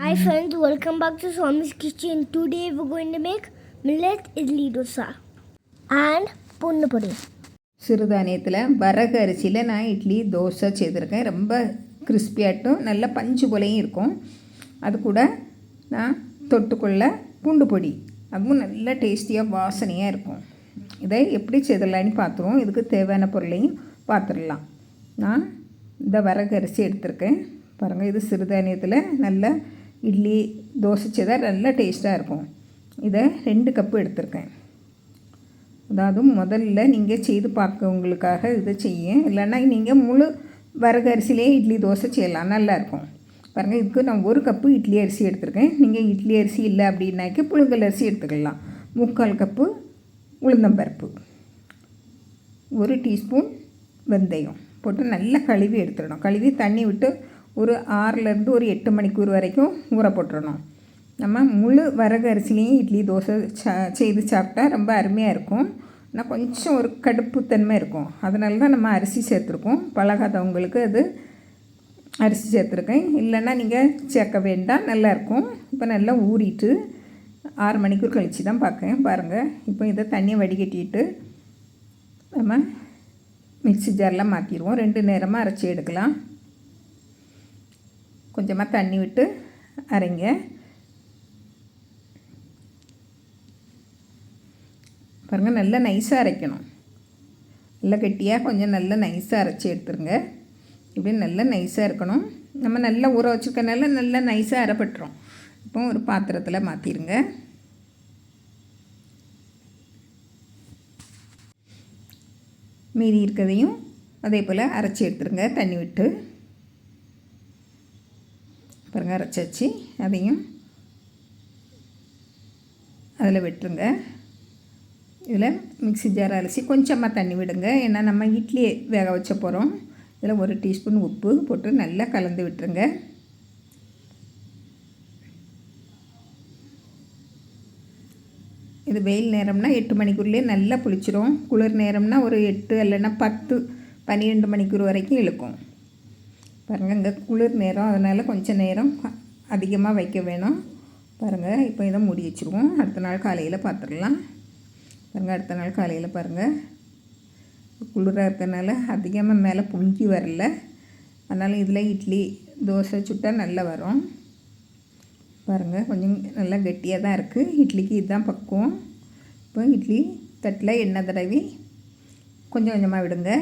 Hi friends, welcome back to Swami's Kitchen. Today we're going to make millet idli dosa and பொண்ணு பொடி சிறுதானியத்தில் வரகு அரிசியில் நான் இட்லி தோசை செய்திருக்கேன். ரொம்ப கிறிஸ்பியாட்டும் நல்ல பஞ்சு போலையும் இருக்கும். அது கூட நான் தொட்டுக்கொள்ள பூண்டு பொடி. அதுவும் நல்ல டேஸ்டியாக வாசனையாக இருக்கும். இதை எப்படி செய்திடலான்னு பார்த்துருவோம். இதுக்கு தேவையான பொருளையும் பார்த்துடலாம். நான் இந்த வரகு அரிசி எடுத்திருக்கேன். பாருங்கள் இது சிறுதானியத்தில் நல்ல இட்லி தோசை செய்தால் நல்ல டேஸ்ட்டாக இருக்கும். இதை ரெண்டு கப்பு எடுத்திருக்கேன். அதாவது முதல்ல நீங்கள் செய்து பார்க்கவங்களுக்காக இதை செய்ய இல்லைன்னா நீங்கள் முழு வரகு இட்லி தோசை செய்யலாம். நல்லாயிருக்கும் பாருங்கள் இதுக்கு நான் ஒரு கப்பு இட்லி அரிசி எடுத்திருக்கேன். நீங்கள் இட்லி அரிசி இல்லை அப்படின்னாக்கி புழுங்கல் அரிசி எடுத்துக்கலாம். முக்கால் கப்பு உளுந்தம்பருப்பு. ஒரு டீஸ்பூன் வெந்தயம். போட்டு நல்லா கழுவி எடுத்துடணும். கழுவி தண்ணி விட்டு ஒரு ஆறுலேருந்து ஒரு எட்டு மணிக்கூர் வரைக்கும் ஊற போட்டுடணும் நம்ம முழு வரகு அரிசிலையும் இட்லி தோசை சா செய்து சாப்பிட்டா ரொம்ப அருமையாக இருக்கும். ஆனால் கொஞ்சம் ஒரு கடுப்புத்தன்மை இருக்கும். அதனால தான் நம்ம அரிசி சேர்த்துருக்கோம். பழகாதவங்களுக்கு அது அரிசி சேர்த்துருக்கேன். இல்லைன்னா நீங்கள் சேர்க்க வேண்டாம் நல்லாயிருக்கும் இப்போ நல்லா ஊறிட்டு ஆறு மணிக்கூர் கழித்து தான் பார்க்கேன். பாருங்கள் இப்போ இதை தண்ணியை வடிகட்டிட்டு நம்ம மிக்ஸி ஜாரில் மாற்றிடுவோம் ரெண்டு நேரமாக அரைச்சி எடுக்கலாம். கொஞ்சமாக தண்ணி விட்டு அரைங்க. பாருங்கள் நல்லா நைஸாக அரைக்கணும். நல்லா கெட்டியாக கொஞ்சம் நல்லா நைஸாக அரைச்சி எடுத்துருங்க. இப்படி நல்லா நைஸாக இருக்கணும். நம்ம நல்லா ஊற வச்சுருக்கனால நல்லா நைஸாக அரைப்பட்டுரும். இப்போ ஒரு பாத்திரத்தில் மாற்றிடுங்க மீதி இருக்கிறதையும் அதே போல் அரைச்சி எடுத்துருங்க தண்ணி விட்டு. பாருங்க அரைச்சி வச்சு அதையும் அதில் விட்டுருங்க. இதில் மிக்சி ஜார் அரிசி கொஞ்சமாக தண்ணி விடுங்க. ஏன்னா நம்ம இட்லி வேக வச்ச போகிறோம். இதில் ஒரு டீஸ்பூன் உப்பு போட்டு நல்லா கலந்து விட்டுருங்க. இது வெயில் நேரம்னா எட்டு மணிக்குள்ளே நல்லா புளிச்சிரும். குளிர் நேரம்னா ஒரு எட்டு இல்லைன்னா பத்து பன்னிரெண்டு மணிக்கூர் வரைக்கும் இழுக்கும். பாருங்கள் இங்கே குளிர் நேரம் அதனால் கொஞ்சம் நேரம் அதிகமாக வைக்க வேணும். பாருங்கள் இப்போ இதை மூடி வச்சுருவோம். அடுத்த நாள் காலையில் பார்த்துடலாம் பாருங்கள் அடுத்த நாள் காலையில் பாருங்கள் குளிராக இருக்கிறனால அதிகமாக மேலே பொங்கி வரல. அதனால் இதில் இட்லி தோசை சுட்டால் நல்லா வரும். பாருங்கள் கொஞ்சம் நல்லா கெட்டியாக தான் இருக்குது இட்லிக்கு இதுதான் பக்குவம். இப்போ இட்லி தட்டில் எண்ணெய் தடவி கொஞ்சம் கொஞ்சமாக விடுங்க.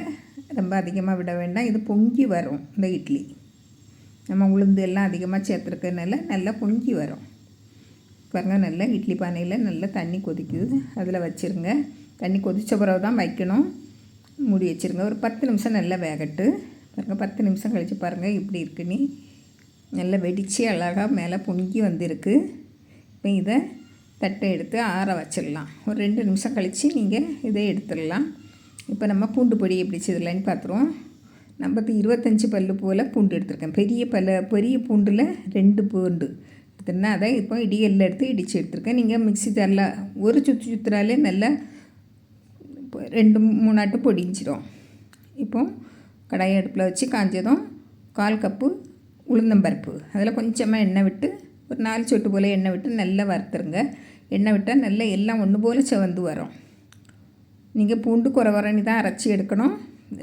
ரொம்ப அதிகமாக விட வேண்டாம். இது பொங்கி வரும் இந்த இட்லி. நம்ம உளுந்து எல்லாம் அதிகமாக சேர்த்துருக்கனால நல்லா பொங்கி வரும். பாருங்கள் நல்லா இட்லி பானையில் நல்லா தண்ணி கொதிக்குது. அதில் வச்சுருங்க. தண்ணி கொதித்த பிறகு தான் வைக்கணும். மூடி வச்சுருங்க. ஒரு பத்து நிமிஷம் நல்லா வேகட்டு. பாருங்கள் பத்து நிமிஷம் கழித்து பாருங்கள் இப்படி இருக்குன்னு நல்லா வெடித்து அழகாக மேலே பொங்கி வந்திருக்கு. இப்போ இதை தட்டை எடுத்து ஆற வச்சிடலாம். ஒரு ரெண்டு நிமிஷம் கழித்து நீங்கள் இதை எடுத்துடலாம். இப்போ நம்ம பூண்டு பொடி எப்படி செய்யலான்னு பார்த்துருவோம். நம்ம இருபத்தஞ்சி பல்லு போல் பூண்டு எடுத்திருக்கேன். பெரிய பல்ல பெரிய பூண்டில் ரெண்டு பூண்டு. எடுத்துனா அதை இப்போ இடியல்ல எடுத்து இடித்து எடுத்திருக்கேன். நீங்கள் மிக்ஸி தரல ஒரு சுற்று சுற்றுறாலே நல்லா ரெண்டு மூணாட்டு பொடிஞ்சிடும் இப்போ கடாயை அடுப்பில் வச்சு காஞ்சதும் கால் கப்பு உளுந்தம்பருப்பு அதில் கொஞ்சமாக எண்ணெய் விட்டு ஒரு நாலு சொட்டு போல் எண்ணெய் விட்டு நல்லா வறுத்துருங்க. எண்ணெய் விட்டால் நல்லா எல்லாம் ஒன்று போல் செவந்து வரும். நீங்கள் பூண்டு குறை குறைன்னு தான் அரைச்சி எடுக்கணும்.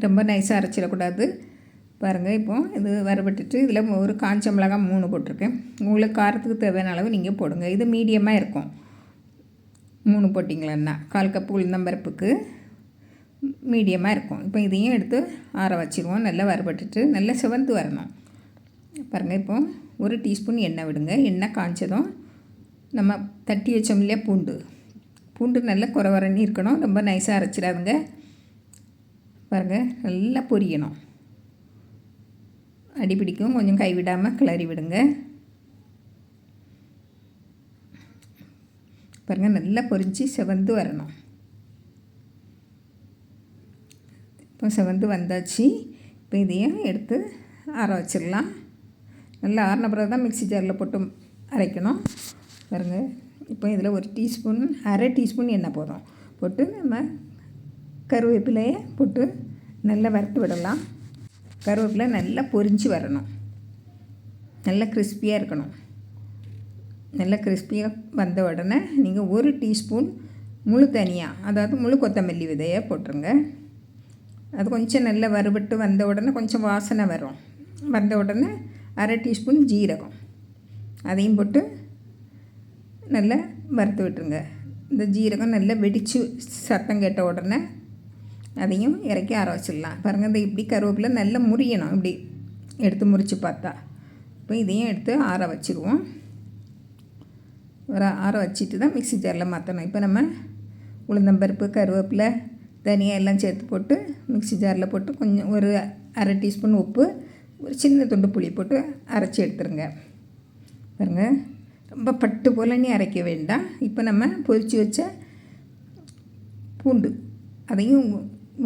ரொம்ப நைஸாக அரைச்சிடக்கூடாது. பாருங்கள் இப்போது இது வரவிட்டுட்டு இதில் ஒரு காஞ்ச மிளகாய் மூணு போட்டிருக்கேன். உங்களுக்கு காரத்துக்கு தேவையான அளவு நீங்கள் போடுங்க. இது மீடியமாக இருக்கும். மூணு போட்டிங்களன்னா கால் கப்பு உளுந்தம்பருப்புக்கு மீடியமாக இருக்கும். இப்போ இதையும் எடுத்து ஆற வச்சுருவோம். நல்லா வரப்பட்டுட்டு நல்லா செவந்து வரணும். பாருங்கள் இப்போ ஒரு டீஸ்பூன் எண்ணெய் விடுங்க. எண்ணெய் காய்ச்சதும் நம்ம தட்டி வச்சோம் இல்லையா பூண்டு. பூண்டு நல்லா குறை இருக்கணும். ரொம்ப நைஸாக அரைச்சிடாதுங்க. பாருங்கள் நல்லா பொரியணும். அடி பிடிக்கும். கொஞ்சம் கைவிடாமல் கிளறி விடுங்க. பாருங்கள் நல்லா பொரிஞ்சு செவந்து வரணும். இப்போ செவந்து வந்தாச்சு. இப்போ இதையும் எடுத்து ஆற வச்சிடலாம். நல்லா ஆறின பிறகு தான் மிக்ஸி ஜாரில் போட்டு அரைக்கணும். பாருங்கள் இப்போ இதில் ஒரு டீஸ்பூன் அரை டீஸ்பூன் எண்ணெய் போதும். போட்டு நம்ம கருவேப்பிலையை போட்டு நல்லா வறுத்து விடலாம். கருவேப்பிலை நல்லா பொரிஞ்சு வரணும். நல்லா கிறிஸ்பியாக இருக்கணும். நல்லா கிறிஸ்பியாக வந்த உடனே நீங்கள் ஒரு டீஸ்பூன் முழு தனியாக அதாவது முழு கொத்தமல்லி விதையை போட்டுருங்க. அது கொஞ்சம் நல்லா வறுபட்டு வந்த உடனே கொஞ்சம் வாசனை வரும். வந்த உடனே அரை டீஸ்பூன் ஜீரகம். அதையும் போட்டு நல்லா வறுத்து விட்டுருங்க. இந்த ஜீரகம் நல்லா வெடித்து சத்தம் கேட்ட உடனே அதையும் இறக்கி ஆற வச்சிடலாம். பாருங்கள் இந்த இப்படி கருவேப்பிலை நல்லா முறியணும். இப்படி எடுத்து முறித்து பார்த்தா. இப்போ இதையும் எடுத்து ஆற வச்சுருவோம். ஒரு ஆற வச்சுட்டு தான் மிக்ஸி ஜாரில் மாற்றணும் இப்போ நம்ம உளுந்தம்பருப்பு கருவேப்பிலை தனியாக எல்லாம் சேர்த்து போட்டு மிக்ஸி ஜாரில் போட்டு கொஞ்சம் ஒரு அரை டீஸ்பூன் உப்பு ஒரு சின்ன துண்டு புளி போட்டு அரைச்சி எடுத்துருங்க. பாருங்கள் ரொம்ப பட்டு போல் நீ அரைக்க வேண்டாம். இப்போ நம்ம பொரித்து வச்ச பூண்டு. அதையும்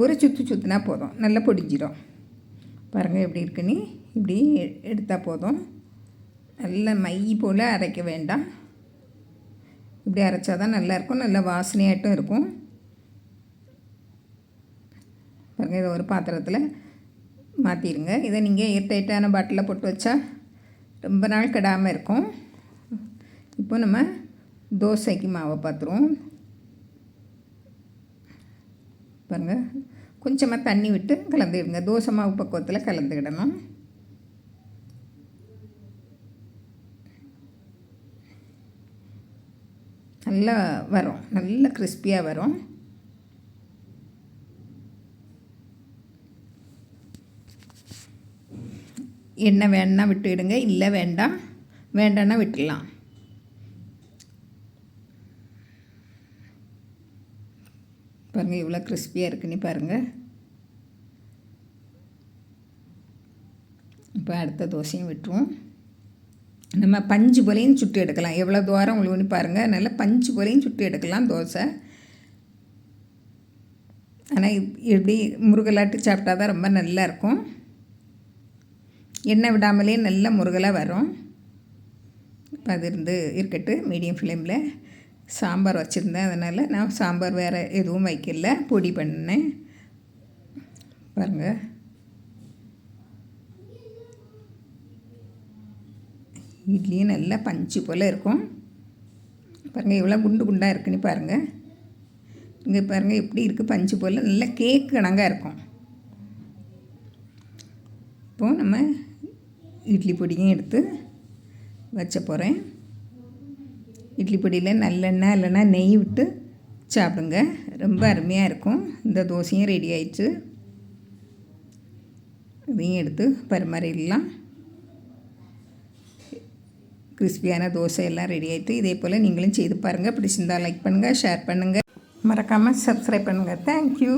ஒரு சுற்று சுற்றினா போதும். நல்லா பொடிஞ்சிடும். பாருங்கள் எப்படி இருக்குன்னு இப்படி எடுத்தால் போதும். நல்ல மை போல் அரைக்க வேண்டாம். இப்படி அரைச்சா தான் நல்லாயிருக்கும் நல்ல வாசனையாட்டும் இருக்கும். பாருங்கள் இதை ஒரு பாத்திரத்தில் மாற்றிடுங்க இதை நீங்கள் ஏர்டைட்டான பாட்டிலில் போட்டு வச்சா ரொம்ப நாள் கெடாமல் இருக்கும். இப்போ நம்ம தோசைக்கு மாவை பார்த்துருவோம். பாருங்கள் கொஞ்சமாக தண்ணி விட்டு கலந்துடுங்க தோசை மாவு பக்குவத்தில் கலந்துக்கிடணும். நல்லா வரும். நல்ல கிறிஸ்பியாக வரும். எண்ணெய் வேணுன்னா விட்டுடுங்க இல்லை வேண்டாம். வேண்டான்னா விட்டுடலாம். பாருங்கள் இவ்வளோ கிறிஸ்பியாக இருக்குன்னு பாருங்கள் இப்போ அடுத்த தோசையும் விட்டுருவோம். நம்ம பஞ்சு போலையும் சுட்டு எடுக்கலாம். எவ்வளோ தூரம் உழுவுன்னு பாருங்கள் நல்லா பஞ்சு போலையும் சுட்டு எடுக்கலாம் தோசை. ஆனால் இப்படி முருகலாட்டு சாப்பிட்டா தான் ரொம்ப நல்லா இருக்கும். எண்ணெய் விடாமலே நல்ல முருகலாக வரும். இப்போ அது இருந்து இருக்கட்டு மீடியம் ஃப்ளேமில் சாம்பார் வச்சுருந்தேன் அதனால் நான் சாம்பார் வேறு எதுவும் வைக்கல. பொடி பண்ணேன் பாருங்கள் இட்லியும் நல்லா பஞ்சு போல் இருக்கும். பாருங்கள் எவ்வளோ குண்டு குண்டாக இருக்குன்னு பாருங்கள் இங்கே பாருங்கள் எப்படி இருக்குது பஞ்சு போல். நல்லா கேக் கணங்காக இருக்கும். இப்போது நம்ம இட்லி பொடியும் எடுத்து வச்ச போகிறேன் இட்லி பொடியில் நல்லெண்ணெய் இல்லைன்னா நெய் விட்டு சாப்பிடுங்க. ரொம்ப அருமையாக இருக்கும். இந்த தோசையும் ரெடி ஆயிடுச்சு. இதையும் எடுத்து பரிமாறிடலாம். கிறிஸ்பியான தோசை எல்லாம் ரெடி ஆகிட்டு இதே போல் நீங்களும் செய்து பாருங்கள் பிடிச்சிருந்தால் லைக் பண்ணுங்கள் ஷேர் பண்ணுங்கள் மறக்காமல் சப்ஸ்கிரைப் பண்ணுங்கள் தேங்க்யூ